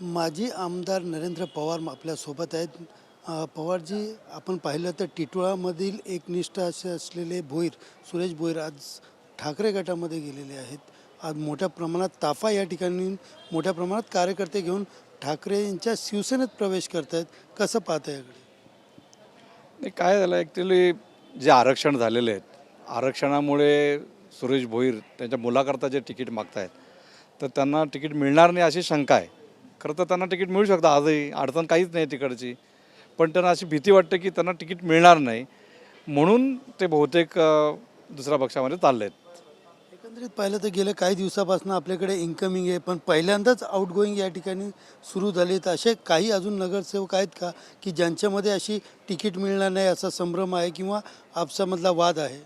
माजी आमदार नरेंद्र पवार आपल्यासोबत आहेत. पवारजी आपण पाहिलं तर टिटोळामधील एकनिष्ठ असे असलेले भोईर सुरेश भोईर आज ठाकरे गटामध्ये गेलेले आहेत. आज मोठ्या प्रमाणात ताफा या ठिकाणी मोठ्या प्रमाणात कार्यकर्ते घेऊन ठाकरे यांच्या शिवसेनेत प्रवेश करत आहेत कसं पाहता याकडे? नाही काय झालं ॲक्च्युली जे आरक्षण झालेले आहेत आरक्षणामुळे सुरेश भोईर त्यांच्या मुलाकरता जे तिकीट मागतायत तर त्यांना तिकीट मिळणार नाही अशी शंका आहे. खरं तर त्यांना तिकीट मिळू शकतं. आजही अडचण काहीच नाही तिकडची. पण त्यांना अशी भीती वाटते की त्यांना तिकीट मिळणार नाही. म्हणून ते बहुतेक अ, दुसऱ्या पक्षामध्ये चालले आहेत एकंदरीत पाहिलं तर गेल्या काही दिवसापासून आपल्याकडे इन्कमिंग आहे. पण पहिल्यांदाच आउटगोईंग या ठिकाणी सुरू झाले. तर असे काही अजून नगरसेवक आहेत का की ज्यांच्यामध्ये अशी तिकीट मिळणार नाही असा संभ्रम आहे किंवा आपसामधला वाद आहे?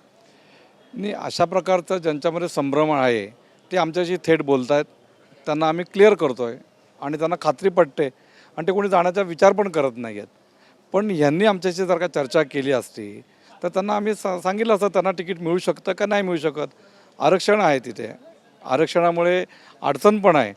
आणि अशा प्रकारचं ज्यांच्यामध्ये संभ्रम आहे ते आमच्याशी थेट बोलत आहेत त्यांना आम्ही क्लिअर करतो आहे आणि त्यांना खात्री पटते आणि ते कोणी जाण्याचा विचार पण करत नाही आहेत पण यांनी आमच्याशी जर का चर्चा केली असती तर त्यांना आम्ही सा सांगितलं असतं त्यांना तिकीट मिळू शकतं का नाही मिळू शकत? आरक्षण आहे तिथे. आरक्षणामुळे अडचण पण आहे.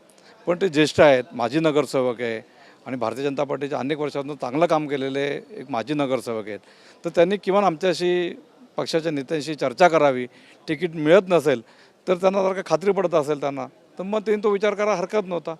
पण ते ज्येष्ठ आहेत माजी नगरसेवक आहे आणि भारतीय जनता पार्टीच्या अनेक वर्षातून चांगलं काम केलेले एक माजी नगरसेवक आहेत. तर त्यांनी किमान आमच्याशी पक्षाच्या नेत्यांशी चर्चा करावी. तिकीट मिळत नसेल तर त्यांना जर का खात्री पडत असेल त्यांना तर मग त्यांनी तो विचार करायला हरकत नव्हता.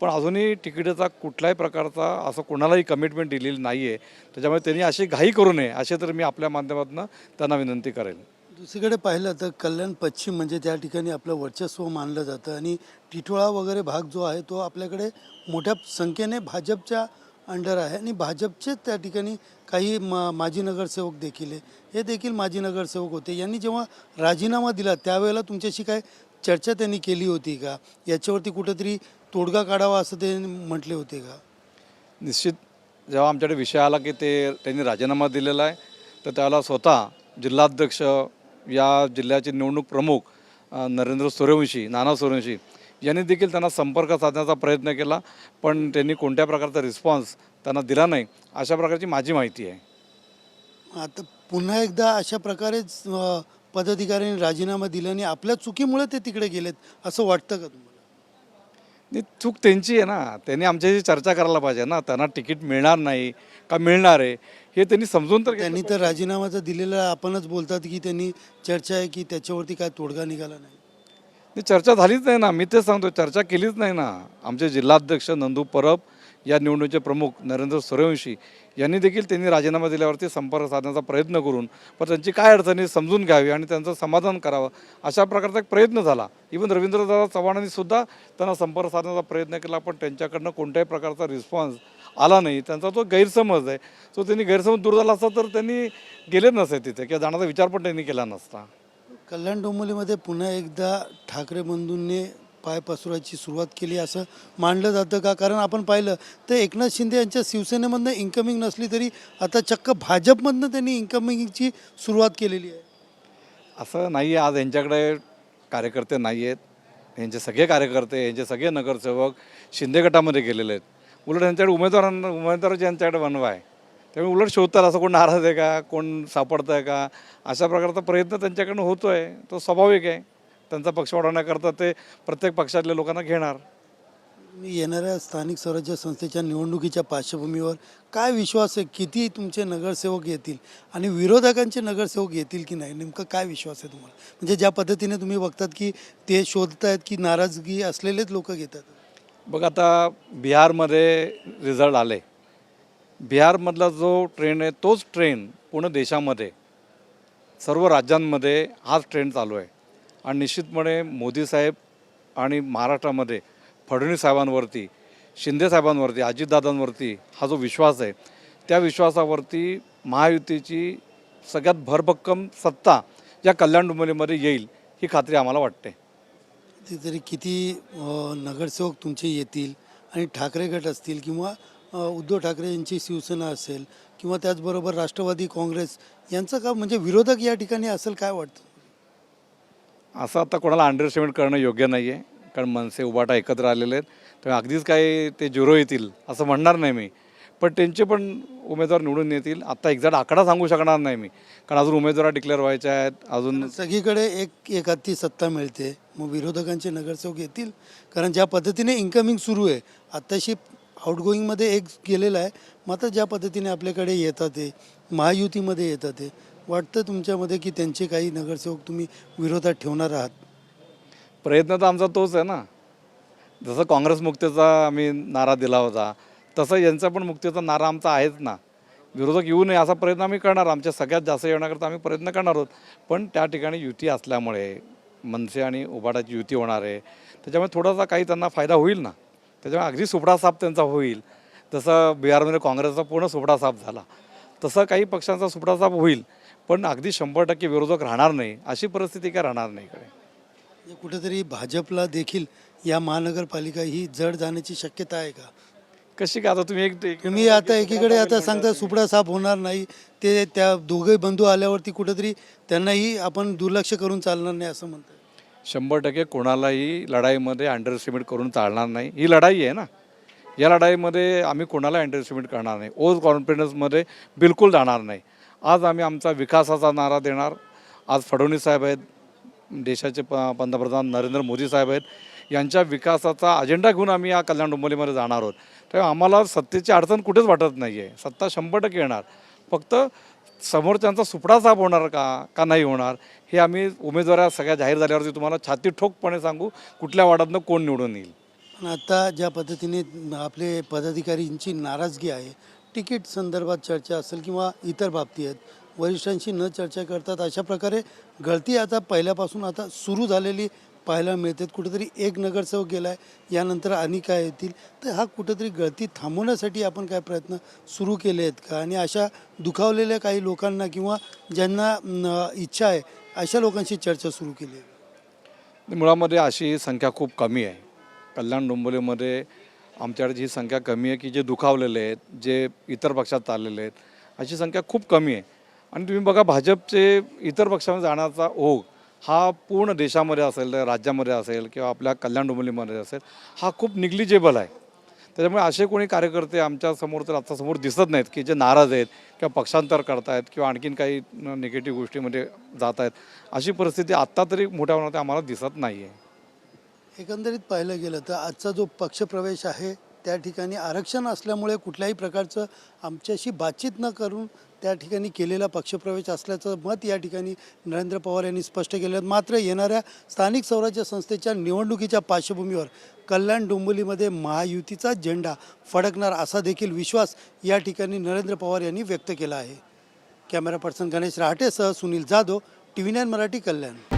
पण अजूनही तिकिटाचा कुठल्याही प्रकारचा असं कोणालाही कमिटमेंट दिलेली नाही आहे त्याच्यामुळे त्यांनी अशी घाई करू नये असे तर मी आपल्या माध्यमातून त्यांना विनंती करेल. दुसरीकडे पाहिलं तर कल्याण पश्चिम म्हणजे त्या ठिकाणी आपलं वर्चस्व मानलं जातं आणि टिटोळा वगैरे भाग जो आहे तो आपल्याकडे मोठ्या संख्येने भाजपच्या अंडर आहे आणि भाजपचे त्या ठिकाणी काही मा माजी नगरसेवक देखील आहे. हे देखील माजी नगरसेवक होते. यांनी जेव्हा राजीनामा दिला त्यावेळेला तुमच्याशी काय चर्चा त्यांनी केली होती का? याच्यावरती कुठंतरी तोडगा काढावा असं ते म्हटले होते का? निश्चित. जेव्हा आमच्याकडे विषय आला की ते त्यांनी राजीनामा दिलेला आहे तर त्याला स्वतः जिल्हाध्यक्ष या जिल्ह्याचे निवडणूक प्रमुख नरेंद्र सूर्यवंशी नाना सूर्यवंशी यांनी देखील त्यांना संपर्क साधण्याचा प्रयत्न केला पण त्यांनी कोणत्या प्रकारचा रिस्पॉन्स त्यांना दिला नाही अशा प्रकारची माझी माहिती आहे. आता पुन्हा एकदा अशा प्रकारेच पदाधिकाऱ्यांनी राजीनामा दिला आणि आपल्या चुकीमुळे ते तिकडे गेलेत असं वाटतं का तुम्हाला? नाही चूक त्यांची आहे ना. त्यांनी आमच्याशी चर्चा करायला पाहिजे ना. त्यांना तिकीट मिळणार नाही का मिळणार आहे हे त्यांनी समजून तर त्यांनी तर राजीनामाचा दिलेला आपणच बोलतात की त्यांनी चर्चा आहे की त्याच्यावरती काय तोडगा निघाला नाही. नाही चर्चा झालीच नाही ना. मी तेच सांगतो चर्चा केलीच नाही ना. आमचे जिल्हाध्यक्ष नंदू परब या निवडणुकीचे प्रमुख नरेंद्र सूर्यवंशी यांनी देखील त्यांनी राजीनामा दिल्यावरती संपर्क साधण्याचा प्रयत्न करून पण त्यांची काय अडचणी समजून घ्यावी आणि त्यांचं समाधान करावं अशा प्रकारचा एक प्रयत्न झाला. इवन रवींद्रदादा चव्हाणांनी सुद्धा त्यांना संपर्क साधण्याचा प्रयत्न केला पण त्यांच्याकडनं कोणत्याही प्रकारचा रिस्पॉन्स आला नाही. त्यांचा तो गैरसमज आहे. तो त्यांनी गैरसमज दूर झाला असता तर त्यांनी गेले नसते तिथे किंवा जाण्याचा विचार पण त्यांनी केला नसता. कल्याण डोंबिवलीमध्ये पुन्हा एकदा ठाकरे बंधूंनी पाय पसरवायची सुरुवात केली असं मानलं जातं का? कारण आपण पाहिलं तर एकनाथ शिंदे यांच्या शिवसेनेमधनं इन्कमिंग नसली तरी आता चक्क भाजपमधनं त्यांनी इन्कमिंगची सुरुवात केलेली आहे. असं नाही आहे. आज यांच्याकडे कार्यकर्ते नाही आहेत. यांचे सगळे कार्यकर्ते यांचे सगळे नगरसेवक शिंदे गटामध्ये गेलेले आहेत. उलट यांच्याकडे उमेदवारांना उमेदवाराची यांच्याकडे बनवा आहे. त्यामुळे उलट शोधतात असं कोण नाराज आहे का? कोण सापडतं आहे का? अशा प्रकारचा प्रयत्न त्यांच्याकडनं होतो आहे तो स्वाभाविक आहे. त्यांचा पक्ष वाढवण्याकरता ते प्रत्येक पक्षातल्या लोकांना घेणार. मी येणाऱ्या स्थानिक स्वराज्य संस्थेच्या निवडणुकीच्या पार्श्वभूमीवर काय विश्वास आहे? किती तुमचे नगरसेवक येतील? आणि विरोधकांचे नगरसेवक येतील की नाही? नेमकं काय विश्वास आहे तुम्हाला? म्हणजे ज्या पद्धतीने तुम्ही बघतात की ते शोधतायत की नाराजगी असलेलेच लोक घेतात. बघ आता बिहारमध्ये रिझल्ट आले. बिहारमधला जो ट्रेंड आहे तोच ट्रेंड पूर्ण देशामध्ये सर्व राज्यांमध्ये हाच ट्रेंड चालू आहे. आणि निश्चितपणे मोदी साहेब आणि महाराष्ट्रामध्ये फडणवीस साहेबांवरती शिंदे साहेबांवरती अजितदादांवरती हा जो विश्वास आहे त्या विश्वासावरती महायुतीची सगळ्यात भरभक्कम सत्ता या कल्याण डोंबिवलीमध्ये येईल ही खात्री आम्हाला वाटते. तरी किती नगरसेवक तुमचे येतील आणि ठाकरे गट असतील किंवा उद्धव ठाकरे यांची शिवसेना असेल किंवा त्याचबरोबर राष्ट्रवादी काँग्रेस यांचं का म्हणजे विरोधक या ठिकाणी असेल काय वाटतं? असं आता कोणाला अंडरस्टँड करणं योग्य नाही आहे कारण मनसे उबाटा एकत्र आलेले आहेत. त्यामुळे अगदीच काही ते झिरो येतील असं म्हणणार नाही मी. पण त्यांचे पण उमेदवार निवडून येतील. आत्ता एक्झॅक्ट आकडा सांगू शकणार नाही मी. कारण अजून उमेदवार डिक्लेअर व्हायचे आहेत. अजून सगळीकडे एक एक हाती सत्ता मिळते. मग विरोधकांचे नगरसेवक येतील. कारण ज्या पद्धतीने इन्कमिंग सुरू आहे आत्ताशी आउटगोईंगमध्ये एक गेलेला आहे. मात्र ज्या पद्धतीने आपल्याकडे येतात ते महायुतीमध्ये येतात ते वाटतं तुमच्यामध्ये की त्यांचे काही नगरसेवक तुम्ही विरोधात ठेवणार आहात? प्रयत्न तर आमचा तोच आहे ना. जसं काँग्रेस मुक्तीचा आम्ही नारा दिला होता तसं यांचा पण मुक्तीचा नारा आमचा आहेच ना. विरोधक येऊ नये असा प्रयत्न आम्ही करणार. आमच्या सगळ्यात जास्त येण्याकरता आम्ही प्रयत्न करणार आहोत. पण त्या ठिकाणी युती असल्यामुळे मनसे आणि उबाडाची युती होणार आहे. त्याच्यामुळे थोडासा काही त्यांना फायदा होईल ना. त्याच्यामुळे अगदी सुपडा साफ त्यांचा होईल. जसं बिहारमध्ये काँग्रेसचा पूर्ण सुपडा साफ झाला. तसं काही पक्षांचा सुपडा साफ होईल पण अगदी शंभर टक्के विरोधक राहणार नाही अशी परिस्थिती काय राहणार नाही इकडे. म्हणजे कुठेतरी भाजपला देखील या महानगरपालिका ही जड जाण्याची शक्यता आहे का? कशी काय आता तुम्ही एक तुम्ही आता एकीकडे आता सांगता सुपडा साफ होणार नाही ते त्या दोघे बंधू आल्यावरती कुठेतरी त्यांनाही आपण दुर्लक्ष करून चालणार नाही असं म्हणतात शंभर टक्के कोणालाही लढाईमध्ये अंडर एस्टिमेट करून चालणार नाही. ही लढाई आहे ना. या लढाईमध्ये आम्ही कोणाला अंडर एस्टिमेट करणार नाही. ओज कॉन्फिडन्समध्ये बिलकुल जाणार नाही. आज आम्ही आमचा विकासाचा नारा देणार. आज फडणवीस साहेब आहेत देशाचे प पंतप्रधान नरेंद्र मोदी साहेब आहेत यांच्या विकासाचा अजेंडा घेऊन आम्ही या कल्याण डोंबिवलीमध्ये जाणार आहोत. तेव्हा आम्हाला सत्तेची अडचण कुठेच वाटत नाही आहे सत्ता शंभर टक्के येणार. फक्त समोरच्यांचा सुपडा साफ होणार का का नाही होणार हे आम्ही उमेदवारा सगळ्या जाहीर झाल्यावरती तुम्हाला छाती ठोकपणे सांगू कुठल्या वार्डातनं कोण निवडून येईल. पण आता ज्या पद्धतीने आपले पदाधिकारींची नाराजगी आहे तिकीट संदर्भात चर्चा असेल किंवा इतर बाबती आहेत वरिष्ठांशी न चर्चा करतात अशा प्रकारे गळती आता पहिल्यापासून आता सुरू झालेली पाहायला मिळतात. कुठेतरी एक नगरसेवक गेला आहे यानंतर आणि काय येतील? तर हा कुठेतरी गळती थांबवण्यासाठी आपण काय प्रयत्न सुरू केले आहेत का? आणि अशा दुखावलेल्या काही लोकांना किंवा ज्यांना इच्छा आहे अशा लोकांशी चर्चा सुरू केली. आहे मुळामध्ये अशी संख्या खूप कमी आहे. कल्याण डोंबिवलीमध्ये आमच्याकडे जी संख्या कमी आहे की जे दुखावलेले आहेत जे इतर पक्षात चाललेले आहेत अशी संख्या खूप कमी आहे. आणि तुम्ही बघा भाजपचे इतर पक्षामध्ये जाण्याचा ओघ हा पूर्ण देशामध्ये असेल राज्यामध्ये असेल किंवा आपल्या कल्याण डोंबिवलीमध्ये असेल हा खूप निग्लिजेबल आहे. त्याच्यामुळे असे कोणी कार्यकर्ते आमच्यासमोर तर आत्तासमोर दिसत नाहीत की जे नाराज आहेत किंवा पक्षांतर करतायत किंवा आणखीन काही निगेटिव्ह गोष्टीमध्ये जात आहेत अशी परिस्थिती आत्ता तरी मोठ्या प्रमाणात आम्हाला दिसत नाही आहे एकंदरीत पाहिलं गेलं तर आजचा जो पक्षप्रवेश आहे त्या ठिकाणी आरक्षण असल्यामुळे कुठल्याही प्रकारचं आमच्याशी बातचीत न करून त्या ठिकाणी केलेला पक्षप्रवेश असल्याचं मत या ठिकाणी नरेंद्र पवार यांनी स्पष्ट केलं मात्र येणाऱ्या स्थानिक स्वराज्य संस्थेच्या निवडणुकीच्या पार्श्वभूमीवर कल्याण डोंबिवलीमध्ये महायुतीचा झेंडा फडकणार असा देखील विश्वास या ठिकाणी नरेंद्र पवार यांनी व्यक्त केला आहे. Camera person Ganesh रहाटेसह Sunil Jadhav T V nine Marathi Kalyan.